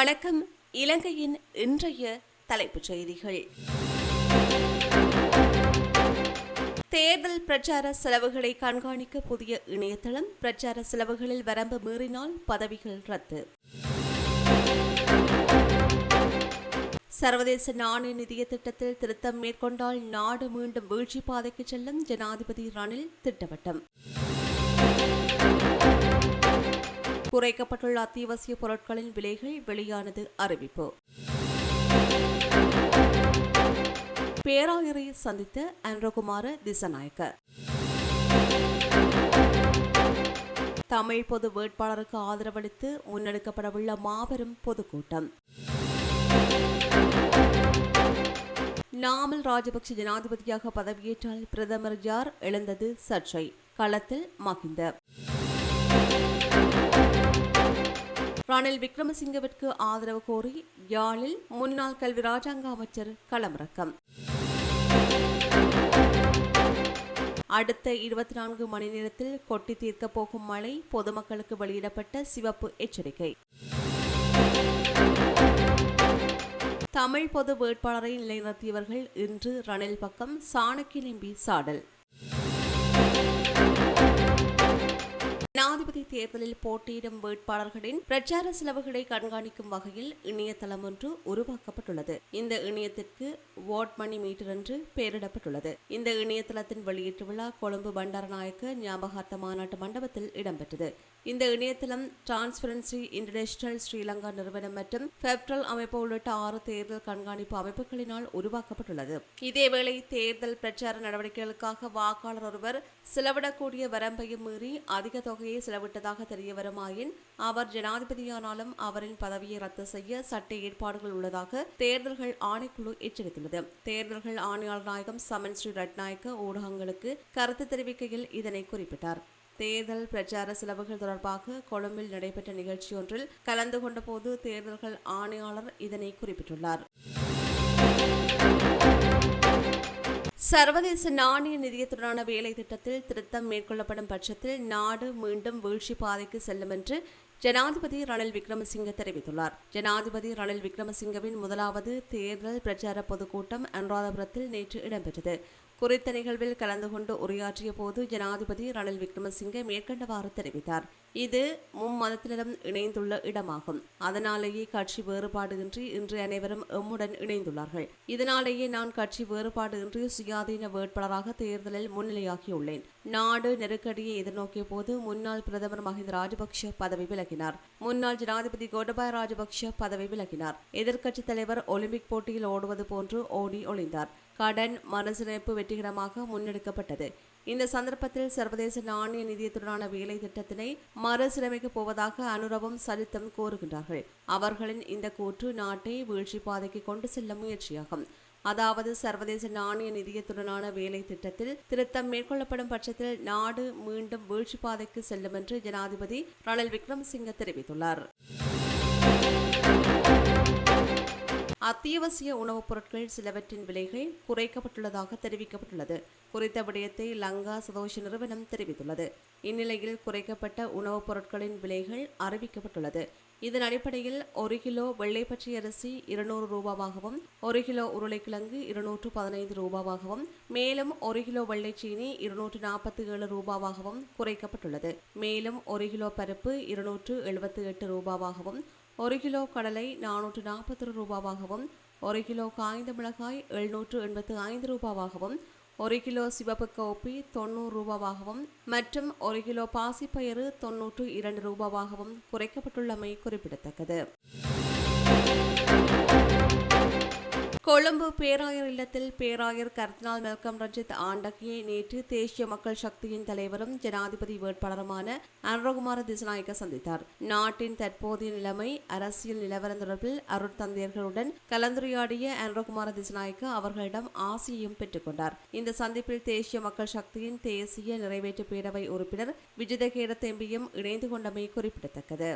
வணக்கம். இலங்கையின் இன்றைய தலைப்புச் செய்திகள். தேர்தல் பிரச்சார செலவுகளை கண்காணிக்க புதிய இணையதளம் பிரச்சார செலவுகளில் வரம்பு மீறினால் பதவிகள் ரத்து. சர்வதேச நாணய நிதிய திட்டத்தில் திருத்தம் மேற்கொண்டால் நாடு மீண்டும் வீழ்ச்சி பாதைக்கு செல்லும் ஜனாதிபதி ரணில் திட்டவட்டம். குறைக்கப்பட்டுள்ள அத்தியாவசிய பொருட்களின் விலைகள் வெளியானது அறிவிப்பு. பேராயரை சந்தித்த அன்றகுமார திசநாயக்க தமிழ் பொது வேட்பாளருக்கு ஆதரவளித்து முன்னெடுக்கப்படவுள்ள மாபெரும் பொதுக்கூட்டம். நாமல் ராஜபக்ஷ ஜனாதிபதியாக பதவியேற்றால் பிரதமர் யார் எழுந்தது சர்ச்சை. களத்தில் மகிந்த. ரணில் விக்ரமசிங்கவிற்கு ஆதரவு கோரி யாழில் முன்னாள் கல்வி ராஜாங்க அமைச்சர் களமிறக்கம். அடுத்த இருபத்தி நான்கு மணி நேரத்தில் கொட்டி தீர்க்கப் போகும் மழை பொதுமக்களுக்கு வெளியிடப்பட்ட சிவப்பு எச்சரிக்கை. தமிழ் பொது வேட்பாளரை நிலைநிறுத்தியவர்கள் இன்று ரணில் பக்கம் சாணக்கி நம்பி சாடல். ஜனாதிபதி தேர்தலில் போட்டியிடும் வேட்பாளர்களின் பிரச்சார செலவுகளை கண்காணிக்கும் வகையில் இணையதளம் ஒன்று உருவாக்கப்பட்டுள்ளது. இந்த இணையத்திற்கு வாட் மணி மீட்டர் என்று பெயரிடப்பட்டுள்ளது. இந்த இணையதளத்தின் வெளியீட்டு விழா கொழும்பு பண்டாரநாயக்க ஞாபகார்த்த மாநாட்டு மண்டபத்தில் இடம்பெற்றது. இந்த இணையதளம் டிரான்ஸ்பரன்சி இன்டர்நேஷனல் ஸ்ரீலங்கா நிறுவனம் மற்றும் பெப்ரல் அமைப்பு உள்ளிட்ட ஆறு தேர்தல் கண்காணிப்பு அமைப்புகளினால் உருவாக்கப்பட்டுள்ளது. இதேவேளை தேர்தல் பிரச்சார நடவடிக்கைகளுக்காக வாக்காளர் ஒருவர் செலவிடக்கூடிய வரம்பையும் மீறி அதிக தொகையை செலவிட்டதாக தெரிய வருமாயின் அவர் ஜனாதிபதியானாலும் அவரின் பதவியை ரத்து செய்ய சட்ட ஏற்பாடுகள் உள்ளதாக தேர்தல்கள் ஆணைக்குழு எச்சரித்துள்ளது. தேர்தல்கள் ஆணையாளர் நாயகம் சமன் ஸ்ரீ ரட்நாயக்க ஊடகங்களுக்கு கருத்து தெரிவிக்கையில் இதனை குறிப்பிட்டார். தேர்தல் பிரச்சார செலவுகள் தொடர்பாக கொழும்பில் நடைபெற்ற நிகழ்ச்சியொன்றில் கலந்து கொண்டபோது தேர்தல்கள் ஆணையாளர் இதனை குறிப்பிட்டுள்ளார். சர்வதேச நாணய நிதியத்துடனான வேலை திட்டத்தில் திருத்தம் மேற்கொள்ளப்படும் பட்சத்தில் நாடு மீண்டும் வீழ்ச்சி பாதைக்கு செல்லும் என்று ஜனாதிபதி ரணில் விக்ரமசிங்க தெரிவித்துள்ளார். ஜனாதிபதி ரணில் விக்ரமசிங்கவின் முதலாவது தேர்தல் பிரச்சார பொதுக்கூட்டம் அனுராதபுரத்தில் நேற்று இடம்பெற்றது. குறித்த நிகழ்வில் கலந்து கொண்டு உரையாற்றிய போது ஜனாதிபதி ரணில் விக்ரமசிங்கே மேற்கண்டவாறு தெரிவித்தார். இது மும்மதத்தினரும் இணைந்துள்ள இடமாகும். அதனாலேயே கட்சி வேறுபாடுகின்றி இன்று அனைவரும் எம்முடன் இணைந்துள்ளார்கள். இதனாலேயே நான் கட்சி வேறுபாடுகின்றி சுயாதீன வேட்பாளராக தேர்தலில் முன்னிலையாகியுள்ளேன். நாடு நெருக்கடியை எதிர்நோக்கிய போது முன்னாள் பிரதமர் மஹிந்த ராஜபக்ஷ பதவி விலகினார். முன்னாள் ஜனாதிபதி கோடபாய ராஜபக்ஷ பதவி விலகினார். எதிர்க்கட்சித் தலைவர் ஒலிம்பிக் போட்டியில் ஓடுவது போன்று ஓடி ஒளிந்தார். கடன் மறுசீரமைப்பு வெற்றிகரமாக முன்னெடுக்கப்பட்டது. இந்த சந்தர்ப்பத்தில் சர்வதேச நாணய நிதியத்துடனான வேலை திட்டத்தினை மறுசீரமைக்கப் போவதாக அனுரவம் சரித்தம் கோருகின்றார்கள். அவர்களின் இந்த கூற்று நாட்டை வீழ்ச்சி பாதைக்கு கொண்டு செல்ல முயற்சியாகும். அதாவது சர்வதேச நாணய நிதியத்துடனான வேலை திட்டத்தில் திருத்தம் மேற்கொள்ளப்படும் பட்சத்தில் நாடு மீண்டும் வீழ்ச்சி பாதைக்கு செல்லும் என்று ஜனாதிபதி ரணில் விக்ரமசிங்க தெரிவித்துள்ளார். அத்தியாவசிய உணவுப் பொருட்கள் சிலவற்றின் விலைகள் குறைக்கப்பட்டுள்ளதாக தெரிவிக்கப்பட்டுள்ளது. குறித்த விடயத்தை லங்கா சதோஷ நிறுவனம் தெரிவித்துள்ளது. இந்நிலையில் குறைக்கப்பட்ட உணவுப் பொருட்களின் விலைகள் அறிவிக்கப்பட்டுள்ளது. இதன் அடிப்படையில் ஒரு கிலோ வெள்ளைப்பற்றி அரிசி இருநூறு ரூபாவாகவும் ஒரு கிலோ உருளைக்கிழங்கு இருநூற்று பதினைந்து ரூபாவாகவும் மேலும் ஒரு கிலோ வெள்ளைச்சீனி இருநூற்று நாற்பத்தி ஏழு ரூபாவாகவும் குறைக்கப்பட்டுள்ளது. மேலும் ஒரு கிலோ பருப்பு இருநூற்று எழுபத்தி எட்டு ரூபாவாகவும் ஒரு கிலோ கடலை நானூற்று நாற்பத்தொரு ரூபாவாகவும் ஒரு கிலோ காய்ந்த மிளகாய் எழுநூற்று எண்பத்து ஐந்து ரூபாவாகவும் ஒரு கிலோ சிவப்பு கோப்பி தொண்ணூறு ரூபாவாகவும் மற்றும் ஒரு கிலோ பாசிப்பயிறு தொன்னூற்று இரண்டு ரூபாவாகவும் குறைக்கப்பட்டுள்ளமை குறிப்பிடத்தக்கது. கொழும்பு பேராயர் இல்லத்தில் பேராயர் கர்தினால் மெல்கம் ரஞ்சித் ஆண்டகியை நேற்று தேசிய மக்கள் சக்தியின் தலைவரும் ஜனாதிபதி வேட்பாளருமான அனுரகுமார திசநாயக்க சந்தித்தார். நாட்டின் தற்போதைய நிலைமை அரசியல் நிலவரம் தொடர்பில் அருட்தந்தையர்களுடன் கலந்துரையாடிய அனுரகுமார திசநாயக்க அவர்களிடம் ஆசியையும் பெற்றுக்கொண்டார் இந்த சந்திப்பில் தேசிய மக்கள் சக்தியின் தேசிய நிறைவேற்று பேரவை உறுப்பினர் விஜிதகேர தெம்பியும் இணைந்து கொண்டமை குறிப்பிடத்தக்கது.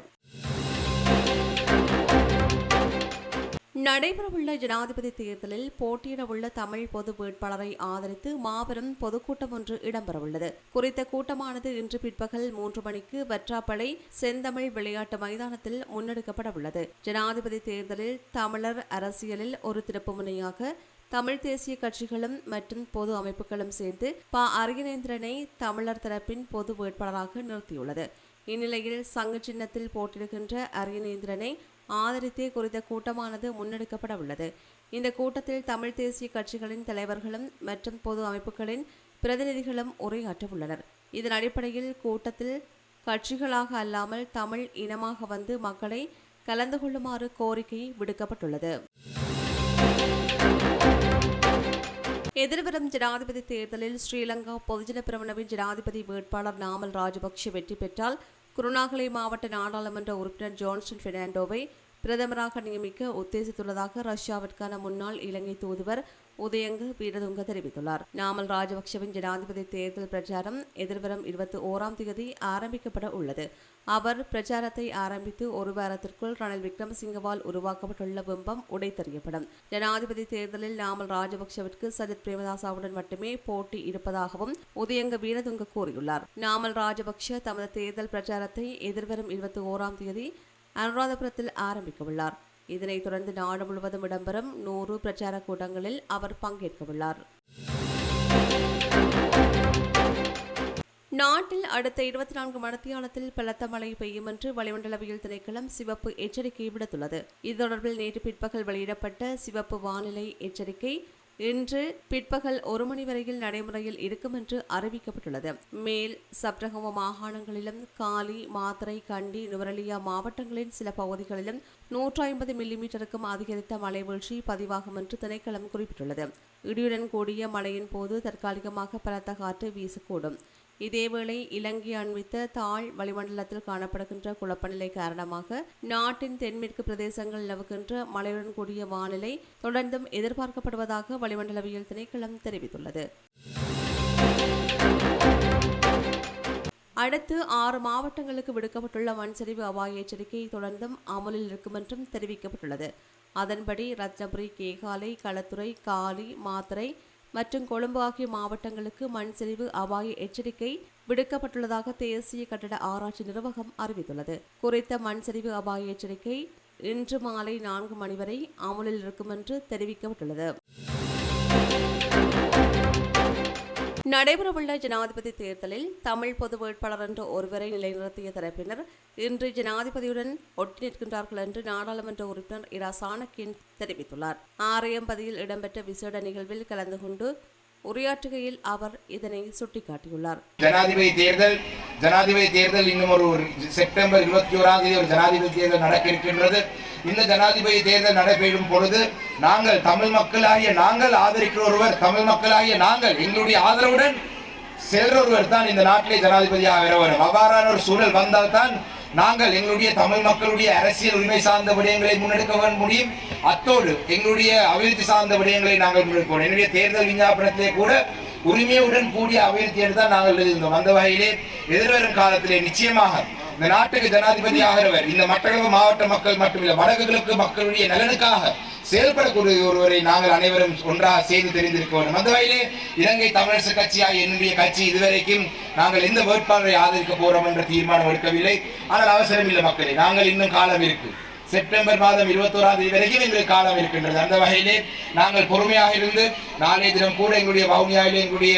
நடைபெறவுள்ள ஜனாதிபதி தேர்தலில் போட்டியிடவுள்ள தமிழ் பொது வேட்பாளரை ஆதரித்து மாபெரும் பொதுக்கூட்டம் ஒன்று இடம்பெறவுள்ளது. குறித்த கூட்டமானது இன்று பிற்பகல் மூன்று மணிக்கு வற்றாப்பளை செந்தமிழ் விளையாட்டு மைதானத்தில் முன்னெடுக்கப்படவுள்ளது. ஜனாதிபதி தேர்தலில் தமிழர் அரசியலில் ஒரு திருப்புமுனையாக தமிழ் தேசிய கட்சிகளும் மற்றும் பொது அமைப்புகளும் சேர்ந்து ப. அரியநேந்திரனை தமிழர் தரப்பின் பொது வேட்பாளராக நிறுத்தியுள்ளது. இந்நிலையில் சங்க சின்னத்தில் போட்டியிடுகின்ற அரியநேந்திரனை ஆதரித்தே குறித்த கூட்டமானது முன்னெடுக்கப்பட உள்ளது இந்த கூட்டத்தில் தமிழ் தேசிய கட்சிகளின் தலைவர்களும் மற்றும் பொது அமைப்புகளின் பிரதிநிதிகளும் உரையாற்ற உள்ளனர் இதன் அடிப்படையில் கூட்டத்தில் கட்சிகளாக அல்லாமல் தமிழ் இனமாக வந்து மக்களை கலந்து கொள்ளுமாறு கோரிக்கை விடுக்கப்பட்டுள்ளது. எதிர்வரும் ஜனாதிபதி தேர்தலில் ஸ்ரீலங்கா பொதுஜன பிரமணவின் ஜனாதிபதி வேட்பாளர் நாமல் ராஜபக்ஷ வெற்றி பெற்றால் குருணாகலை மாவட்ட நாடாளுமன்ற உறுப்பினர் ஜான்சன் பெர்னாண்டோவை பிரதமராக நியமிக்க உத்தேசித்துள்ளதாக ரஷ்யாவிற்கான முன்னாள் இலங்கை தூதுவர் உதயங்க வீரதுங்க தெரிவித்துள்ளார். நாமல் ராஜபக்சவின் ஜனாதிபதி தேர்தல் பிரச்சாரம் எதிர்வரும் இருபத்தி ஓராம் தேதி ஆரம்பிக்கப்பட உள்ளது. அவர் பிரச்சாரத்தை ஆரம்பித்து ஒரு வாரத்திற்குள் ரணில் விக்ரமசிங்கவால் உருவாக்கப்பட்டுள்ள பிம்பம் உடைத்தறியப்படும். ஜனாதிபதி தேர்தலில் நாமல் ராஜபக்சவிற்கு சஜித் பிரேமதாசாவுடன் மட்டுமே போட்டி இருப்பதாகவும் உதயங்க வீரதுங்க கூறியுள்ளார். நாமல் ராஜபக்ஷ தமது தேர்தல் பிரச்சாரத்தை எதிர்வரும் இருபத்தி ஓராம் தேதி அனுராதபுரத்தில் ஆரம்பிக்கவுள்ளார். இதனைத் தொடர்ந்து நாடு முழுவதும் இடம்பெறும் நூறு பிரச்சார கூட்டங்களில் அவர் பங்கேற்கவுள்ளார். நாட்டில் அடுத்த இருபத்தி நான்கு மணித்தியாலத்தில் பலத்த மழை பெய்யும் என்று வளிமண்டலவியல் திணைக்களம் சிவப்பு எச்சரிக்கை விடுத்துள்ளது. இது தொடர்பில் நேற்று பிற்பகல் வெளியிடப்பட்ட சிவப்பு வானிலை எச்சரிக்கை இன்று பிற்பகல் ஒரு மணி வரையில் நடைமுறையில் இருக்கும் என்று அறிவிக்கப்பட்டுள்ளது. மேல் சப்ரகம மாகாணங்களிலும் காலி மாத்திரை கண்டி நுவரலியா மாவட்டங்களின் சில பகுதிகளிலும் நூற்றி ஐம்பது மில்லிமீட்டருக்கும் அதிகரித்த மழை வீழ்ச்சி பதிவாகும் என்று திணைக்களம் குறிப்பிட்டுள்ளது. இடியுடன் கூடிய மழையின் போது தற்காலிகமாக பலத்த காற்று வீசக்கூடும். இதேவேளை இலங்கை அண்மித்த தாழ் வளிமண்டலத்தில் காணப்படுகின்ற குழப்பநிலை காரணமாக நாட்டின் தென்மேற்கு பிரதேசங்கள் நிலவுகின்ற மழையுடன் கூடிய வானிலை தொடர்ந்தும் எதிர்பார்க்கப்படுவதாக வளிமண்டலவியல் திணைக்களம் தெரிவித்துள்ளது. அடுத்து ஆறு மாவட்டங்களுக்கு விடுக்கப்பட்டுள்ள மண்சரிவு அபாய எச்சரிக்கை தொடர்ந்தும் அமலில் இருக்கும் என்றும் தெரிவிக்கப்பட்டுள்ளது. அதன்படி ரத்னபுரி கேகாலை களத்துறை காலி மாத்திரை மற்றும் கொழும்பு ஆகிய மாவட்டங்களுக்கு மண் சரிவு அபாய எச்சரிக்கை விடுக்கப்பட்டுள்ளதாக தேசிய கட்டட ஆராய்ச்சி நிர்வாகம் அறிவித்துள்ளது. குறித்த மண் சரிவு அபாய எச்சரிக்கை இன்று மாலை நான்கு மணி வரை அமலில் இருக்கும் என்று தெரிவிக்கப்பட்டுள்ளது. நடைபெறவுள்ள ஜனாதிபதி தேர்தலில் தமிழ் பொது வேட்பாளர் என்ற ஒருவரை நிலைநிறுத்திய தரப்பினர் இன்று ஜனாதிபதியுடன் ஒட்டி நிற்கின்றார்கள் என்று நாடாளுமன்ற உறுப்பினர் இரா சாணக்கியன் தெரிவித்துள்ளார். ஆரையம்பதியில் இடம்பெற்ற விசேட நிகழ்வில் கலந்து கொண்டு உரையாற்றுகையில் அவர் இதனை சுட்டிக்காட்டியுள்ளார். ஜனாதிபதி தேர்தல் ஜனாதிபதி தேர்தல் இன்னும் ஒரு ஒரு செப்டம்பர் இருபத்தி ஓராம் தேதி ஒரு ஜனாதிபதி தேர்தல் நடக்க இருக்கின்றது இந்த ஜனாதிபதி தேர்தல் நடைபெறும் பொழுது நாங்கள் தமிழ் மக்களாகிய நாங்கள் ஆதரிக்கிற ஒருவர் தமிழ் மக்களாகிய நாங்கள் எங்களுடைய ஆதரவுடன் செல்ற ஒருவர் தான் இந்த நாட்டிலே ஜனாதிபதியாக வர வரும் அவ்வாறான ஒரு சூழல் வந்தால்தான் நாங்கள் எங்களுடைய தமிழ் மக்களுடைய அரசியல் உரிமை சார்ந்த விடயங்களை முன்னெடுக்க முடியும். அத்தோடு எங்களுடைய அபிவிருத்தி சார்ந்த விடயங்களை நாங்கள் முன்னெடுப்போம் என்னுடைய தேர்தல் விஞ்ஞாபனத்திலே கூட உரிமையுடன் கூடிய அபிவிருத்தி என்று தான் நாங்கள் எழுதியிருந்தோம் அந்த வகையிலே எதிர்வரும் காலத்திலே நிச்சயமாக இந்த நாட்டுக்கு ஜனாதிபதி ஆகிறவர் இந்த மட்டக்களப்பு மாவட்ட மக்கள் மட்டுமில்லை வடக்கு மக்களுடைய நலனுக்காக செயல்படக்கூடிய ஒருவரை நாங்கள் அனைவரும் ஒன்றாக செய்து தெரிந்திருக்க வேண்டும். அந்த வகையிலே இலங்கை தமிழரசு கட்சியாக என்னுடைய கட்சி இதுவரைக்கும் நாங்கள் எந்த வேட்பாளரை ஆதரிக்க போறோம் என்ற தீர்மானம் எடுக்கவில்லை. ஆனால் அவசரம் இல்லை மக்களே நாங்கள் இன்னும் காலம் இருக்கு. செப்டம்பர் மாதம் இருபத்தோராம் தேதி வரைக்கும் எங்களுக்கு காலம் இருக்கின்றது. அந்த வகையிலே நாங்கள் பொறுமையாக இருந்து நாளைய தினம் கூட எங்களுடைய வவுனியாவிலே எங்களுடைய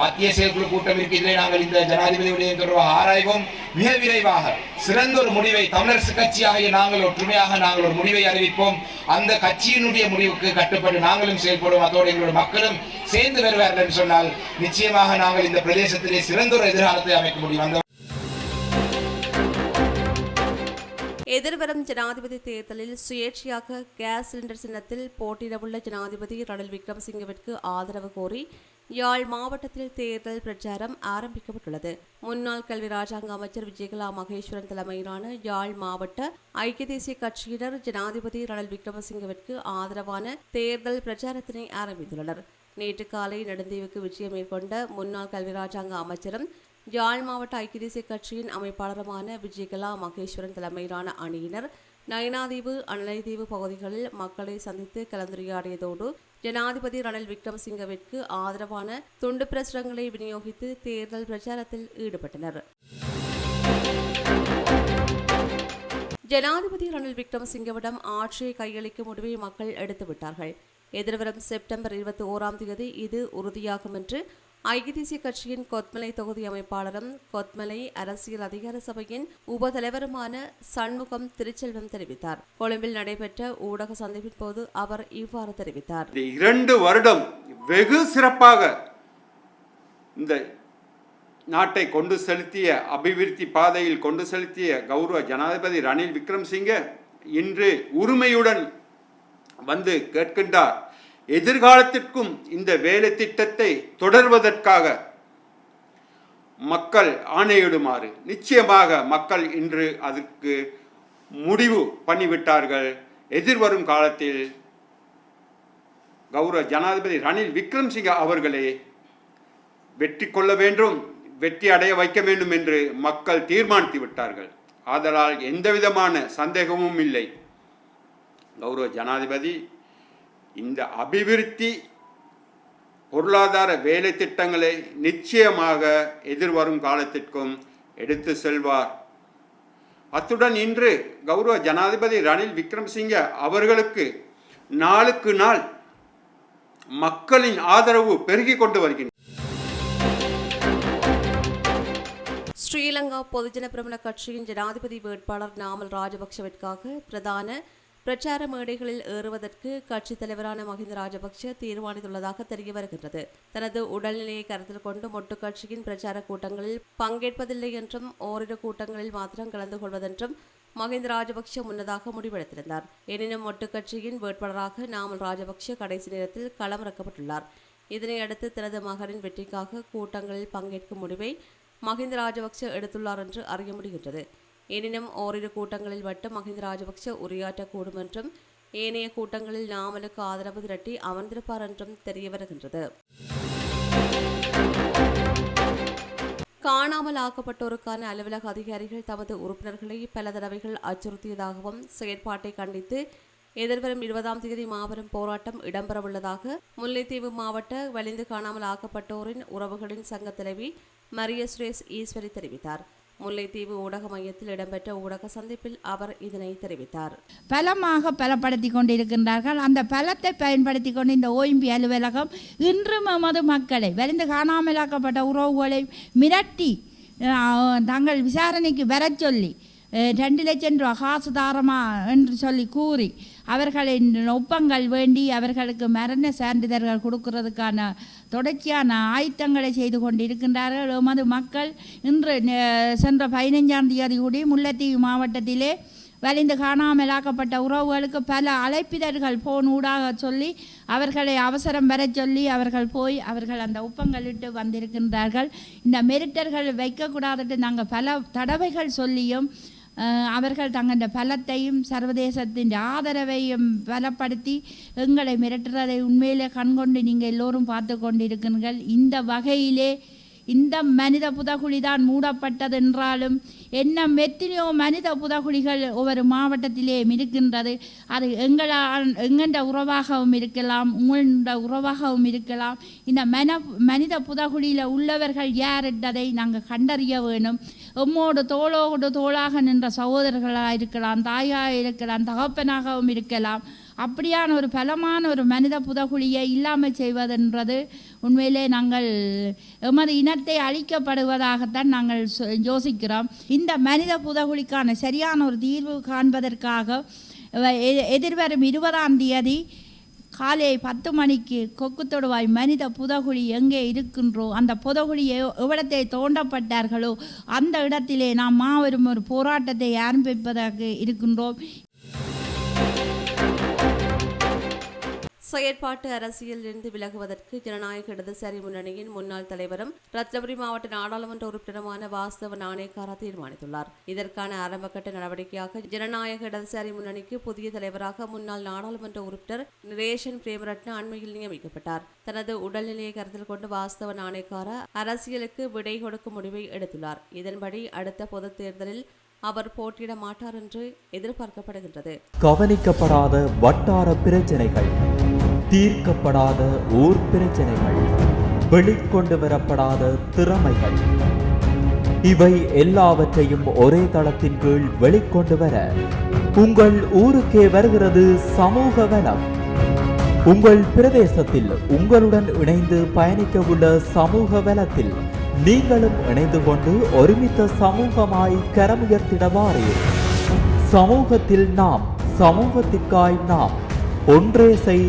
மத்திய செயற்குழு கூட்டம் இருக்கின்றே நாங்கள் இந்த ஜனாதிபதி விடயம் தொடர்பாக ஆராய்வோம். மிக விரைவாக சிறந்த ஒரு முடிவை தமிழரசு கட்சியாகிய நாங்கள் ஒற்றுமையாக நாங்கள் ஒரு முடிவை அறிவிப்போம். அந்த கட்சியினுடைய முடிவுக்கு கட்டுப்பட்டு நாங்களும் செயல்படும் அதோடு எங்களுடைய மக்களும் சேர்ந்து வருவார்கள் என்று சொன்னால் நிச்சயமாக நாங்கள் இந்த பிரதேசத்திலே சிறந்த ஒரு எதிர்காலத்தை அமைக்க முடியும். அந்த எதிர்வரும் ஜனாதிபதி தேர்தலில் சுயேட்சையாக கேஸ் சிலிண்டர் சின்னத்தில் போட்டியிடவுள்ள ஜனாதிபதி ரணில் விக்ரமசிங்கவிற்கு ஆதரவு கோரி யாழ் மாவட்டத்தில் தேர்தல் பிரச்சாரம் ஆரம்பிக்கப்பட்டுள்ளது. முன்னாள் கல்வி ராஜாங்க அமைச்சர் விஜயகலா மகேஸ்வரன் தலைமையிலான யாழ் மாவட்ட ஐக்கிய தேசிய கட்சியினர் ஜனாதிபதி ரணில் விக்ரமசிங்கவிற்கு ஆதரவான தேர்தல் பிரச்சாரத்தினை ஆரம்பித்துள்ளனர். நேற்று காலை நெடுந்தீவுக்கு விஜயம் மேற்கொண்ட முன்னாள் கல்வி ராஜாங்க அமைச்சரும் யாழ் மாவட்ட ஐக்கிய தேசிய கட்சியின் அமைப்பாளருமான விஜயகலா மகேஸ்வரன் தலைமையிலான அணியினர் நயனாதீவு அனலைதீவு பகுதிகளில் மக்களை சந்தித்து கலந்துரையாடியதோடு ஜனாதிபதி ரணில் விக்ரமசிங்கவிற்கு ஆதரவான துண்டு பிரசுரங்களை விநியோகித்து தேர்தல் பிரச்சாரத்தில் ஈடுபட்டனர். ஜனாதிபதி ரணில் விக்ரமசிங்கவிடம் ஆட்சியை கையளிக்கும் முடிவை மக்கள் எடுத்துவிட்டார்கள். எதிர்வரும் செப்டம்பர் இருபத்தி ஓராம் தேதி இது உறுதியாகும் என்று ஐக்கிய தேசிய கட்சியின் கொத்மலை தொகுதி அமைப்பாளரும் கொத்மலை அரசியல் அதிகார சபையின் உபதலைவருமான சண்முகம் திருச்செல்வம் தெரிவித்தார். கொழும்பில் நடைபெற்ற ஊடக சந்திப்பின் போது அவர் இவ்வாறு தெரிவித்தார். இரண்டு வருடம் வெகு சிறப்பாக இந்த நாட்டை கொண்டு செலுத்திய அபிவிருத்தி பாதையில் கொண்டு செலுத்திய கௌரவ ஜனாதிபதி ரணில் விக்ரம்சிங்க இன்று உரிமையுடன் வந்து கேட்கின்றார். எதிர்காலத்திற்கும் இந்த வேலை திட்டத்தை தொடர்வதற்காக மக்கள் ஆணையிடுமாறு. நிச்சயமாக மக்கள் இன்று அதற்கு முடிவு பண்ணிவிட்டார்கள். எதிர்வரும் காலத்தில் கௌரவ ஜனாதிபதி ரணில் விக்ரம்சிங்க அவர்களே வெற்றி கொள்ள வேண்டும் வெற்றி அடைய வைக்க வேண்டும் என்று மக்கள் தீர்மானித்து விட்டார்கள். ஆதலால் எந்தவிதமான சந்தேகமும் இல்லை. கௌரவ ஜனாதிபதி இந்த அபிவிருத்தி பொருளாதார வேலை திட்டங்களை நிச்சயமாக எதிர்வரும் காலத்திற்கும் எடுத்து செல்வார். அத்துடன் இன்று கௌரவ ஜனாதிபதி ரணில் விக்ரமசிங்க அவர்களுக்கு நாளுக்கு நாள் மக்களின் ஆதரவு பெருகிக் கொண்டு வருகின்றனர் ஸ்ரீலங்கா பொதுஜன பிரமண கட்சியின் ஜனாதிபதி வேட்பாளர் நாமல் ராஜபக்ஷவிற்காக பிரதான பிரச்சார மேடைகளில் ஏறுவதற்கு கட்சித் தலைவரான மஹிந்த ராஜபக்ஷ தீர்மானித்துள்ளதாக தெரிய வருகின்றது. தனது உடல்நிலையை கருத்தில் கொண்டு மொட்டு கட்சியின் பிரச்சார கூட்டங்களில் பங்கேற்பதில்லை என்றும் ஓரிரு கூட்டங்களில் மாத்திரம் கலந்து கொள்வதென்றும் மஹிந்த ராஜபக்ஷ முன்னதாக முடிவெடுத்திருந்தார். எனினும் மொட்டு கட்சியின் வேட்பாளராக நாமல் ராஜபக்ஷ கடைசி நேரத்தில் களமிறக்கப்பட்டுள்ளார் இதனையடுத்து தனது மகரின் வெற்றிக்காக கூட்டங்களில் பங்கேற்கும் முடிவை மஹிந்த ராஜபக்ஷ எடுத்துள்ளார் என்று அறிய முடிகின்றது. எனினும் ஓரிரு கூட்டங்களில் மட்டும் மஹிந்த ராஜபக்ஷ உரையாற்றக்கூடும் என்றும் ஏனைய கூட்டங்களில் நாமலுக்கு ஆதரவு திரட்டி அமர்ந்திருப்பார் என்றும் தெரிய வருகின்றது. காணாமல் ஆக்கப்பட்டோருக்கான அலுவலக அதிகாரிகள் தமது உறுப்பினர்களை பல தடவைகள் அச்சுறுத்தியதாகவும் செயற்பாட்டை கண்டித்து எதிர்வரும் இருபதாம் தேதி மாபெரும் போராட்டம் இடம்பெறவுள்ளதாக முல்லைத்தீவு மாவட்ட வலிந்து காணாமல் ஆக்கப்பட்டோரின் உறவுகளின் சங்க தலைவி மரிய சுரேஷ் ஈஸ்வரி தெரிவித்தார். முல்லைத்தீவு ஊடக மையத்தில் இடம்பெற்ற ஊடக சந்திப்பில் அவர் இதனை தெரிவித்தார். பலமாக பலப்படுத்தி கொண்டிருக்கின்றார்கள். அந்த பலத்தை பயன்படுத்தி கொண்டு இந்த ஓய்ம்பி அலுவலகம் இன்றும் எமது மக்களை வலிந்து காணாமலாக்கப்பட்ட உறவுகளை மிரட்டி தங்கள் விசாரணைக்கு வரச் சொல்லி ரெண்டு லட்சம் ரூபா காசு தாரமா என்று சொல்லி கூறி அவர்களின் ஒப்பங்கள் வேண்டி அவர்களுக்கு மரண சான்றிதழ்கள் கொடுக்கறதுக்கான தொடர்ச்சியான ஆயத்தங்களை செய்து கொண்டிருக்கின்றார்கள். எமது மக்கள் இன்று சென்ற பதினைஞ்சாம் தேதி கூடி முல்லைத்தீவு மாவட்டத்திலே வலிந்து காணாமலாக்கப்பட்ட உறவுகளுக்கு பல அழைப்பிதழ்கள் போன் ஊடாக சொல்லி அவர்களை அவசரம் வர சொல்லி அவர்கள் போய் அவர்கள் அந்த ஒப்பங்களிட்டு வந்திருக்கின்றார்கள். இந்த மெரிட்டர்கள் வைக்கக்கூடாதுட்டு நாங்கள் பல தடவைகள் சொல்லியும் அவர்கள் தங்கள் பலத்தையும் சர்வதேசத்தின் ஆதரவையும் பலப்படுத்தி எங்களை மிரட்டுறதை உண்மையிலே கண்கொண்டு நீங்கள் எல்லோரும் பார்த்து கொண்டிருக்கிறீர்கள். இந்த வகையிலே இந்த மனித புதகுழி தான் மூடப்பட்டது என்றாலும் என்ன எத்தனையோ மனித புதகுழிகள் ஒவ்வொரு மாவட்டத்திலேயும் இருக்கின்றது. அது எங்களால் எங்கெண்ட உறவாகவும் இருக்கலாம் உங்களோட உறவாகவும் இருக்கலாம். இந்த மன மனித புதகுழியில் உள்ளவர்கள் யார் என்றதை நாங்கள் கண்டறிய வேணும் எம்மோடு தோளோடு தோளாக நின்ற சகோதரர்களாக இருக்கலாம் தாயாக இருக்கலாம் தகப்பனாகவும் இருக்கலாம். அப்படியான ஒரு பலமான ஒரு மனித புதகுழியை இல்லாமல் செய்வதென்றது உண்மையிலே நாங்கள் எமது இனத்தை அழிக்கப்படுவதாகத்தான் நாங்கள் யோசிக்கிறோம். இந்த மனித புதகுழிக்கான சரியான ஒரு தீர்வு காண்பதற்காக எதிர்வரும் இருபதாம் தேதி காலை பத்து மணிக்கு கொக்கு தொடுவாய். மனித புதகுழி எங்கே இருக்கின்றோ அந்த புதகுழியை எவ்விடத்தை தோண்டப்பட்டார்களோ அந்த இடத்திலே நாம் மாபெரும் ஒரு போராட்டத்தை ஆரம்பிப்பதாக இருக்கின்றோம். செயற்பாட்டு அரசியலிலிருந்து விலகுவதற்கு ஜனநாயக இடதுசாரி முன்னணியின் முன்னாள் தலைவரும் ரத்னபுரி மாவட்ட நாடாளுமன்ற உறுப்பினருமான வாஸ்தவ நாணயக்காரா தீர்மானித்துள்ளார். இதற்கான ஆரம்பகட்ட நடவடிக்கையாக ஜனநாயக இடதுசாரி முன்னணிக்கு புதிய தலைவராக முன்னாள் நாடாளுமன்ற உறுப்பினர் ரேஷன் பிரேமரட்ன அண்மையில் நியமிக்கப்பட்டார். தனது உடல்நிலையை கருத்தில் கொண்டு வாஸ்தவ நாணயக்காரா அரசியலுக்கு விடை கொடுக்கும் முடிவை எடுத்துள்ளார். இதன்படி அடுத்த பொதுத் தேர்தலில் அவர் போட்டியிட மாட்டார் என்று எதிர்பார்க்கப்படுகின்றது. கவனிக்கப்படாத வட்டார பிரச்சனைகள். தீர்க்கப்படாத ஊர் பிரச்சனைகள் வெளிக்கொண்டு வரப்படாத திறமைகள் இவை எல்லாவற்றையும் ஒரே தளத்தின் கீழ் வெளிக்கொண்டு வர உங்கள் ஊருக்கே வருகிறது சமூக வனம் உங்கள் பிரதேசத்தில் உங்களுடன் இணைந்து பயணிக்க உள்ள சமூக வலத்தில் நீங்களும் இணைந்து கொண்டு ஒருமித்த சமூகமாய் கரமுயர்த்திடவாறு. சமூகத்தில் நாம் சமூகத்திற்காய் நாம் ஒன்றே செய்